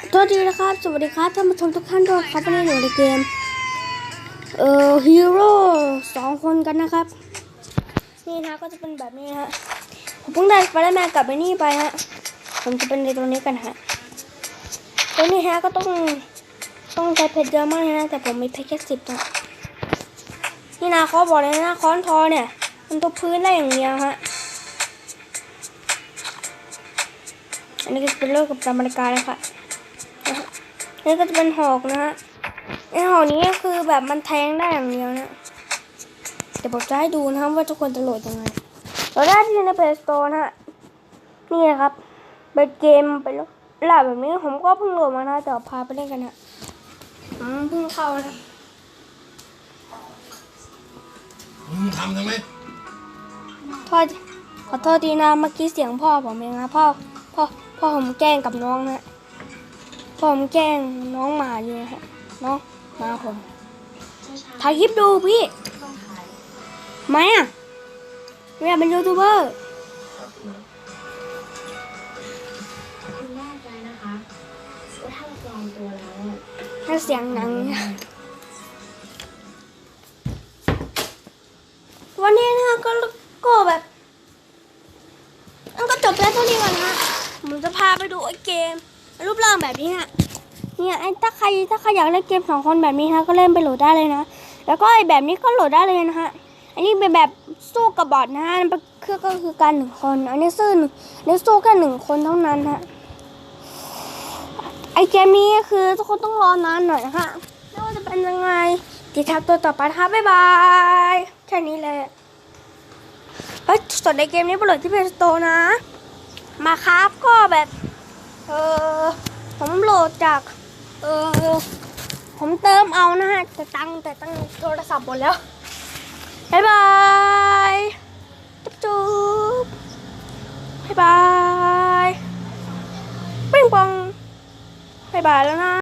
สวัสดีนะครับ สวัสดีครับท่านผู้ชมทุกท่านด้วยครับวันนี้อยู่ในเกม เอ่อฮีโร่สองคนกันนะครับ นี่นะก็จะเป็นแบบนี้ฮะผมเพิ่งได้สไปเดอร์แมนกลับไปนี่ไปฮะผมจะเป็นในตัวนี้กันฮะตัวนี้ฮะก็ต้องต้องใช้เพชรเยอะมากเลยนะแต่ผมมีเพชรแค่สิบนะนี่นะเขาบอกเลยนะค้อนทอเนี่ย มันตัวพื้นได้อย่างเดียวฮะอันนี้ก็เป็นเรื่องกับตามบรรยากาศนะคะ นี่ก็จะเป็นหอกนะฮะไอหอกนี้ก็คือแบบมันแทงได้อย่างเดียวนะเดี๋ยวผมจะให้ดูนะครับว่าทุกคนจะโหลดยังไงโหลดได้ที่ใน Play Store นะฮะนี่นะครับเป็นเกมไปแล้วหลาแบบนี้ผมก็เพิ่งโหลดมานะแต่ว่าพาไปเล่นกันนะอืมเพิ่งเข้านะมึงทำทำไมโทษขอโทษทีนะเมื่อกี้เสียงพ่อผมเองนะพ่อพ่อพ่อผมแกล้งกับน้องนะพ่อ ผมแกล้งน้องหมาอยู่นะฮะน้องหมาผมถ่ายคลิปดูพี่ไหมอะไม่อยากเป็นยูทูบเบอร์คุณแน่ใจนะคะว่าถ้าเราปลอมตัวแล้วอะให้เสียงหนัง วันนี้นะก็ก็แบบมันก็จบแล้วเท่านี้ก่อนนะฮะผมจะพาไปดูไอ้เกม รูปร่างแบบนี้ฮะเนี่ยไอ้ถ้าใครถ้าใครอยากเล่นเกมสองคนแบบนี้ฮะก็เล่นไปโหลดได้เลยนะ แล้วก็ไอ้แบบนี้ก็โหลดได้เลยนะฮะอันนี้เป็นแบบสู้กับบอทนะฮะมันคือก็คือการหนึ่งคน อันนี้สู้อันนี้สู้แค่หนึ่งคนเท่านั้นฮะไอเกมนี้คือทุกคนต้องรอนานหน่อยนะคะไม่ว่าจะเป็นยังไงติดตามตัวต่อไปนะคะบ๊ายบายแค่นี้เลยเฮ้ยส่วนในเกมนี้ไปโหลดที่เพลย์สโตนะ มาครับก็แบบ เออผมโหลดจาก เออผมเติมเอานะฮะแต่ตังแต่ตังโทรศัพท์หมดแล้วบ๊ายบายจุ๊บจุ๊บบ๊ายบายปิ้งปองบายบายแล้วนะ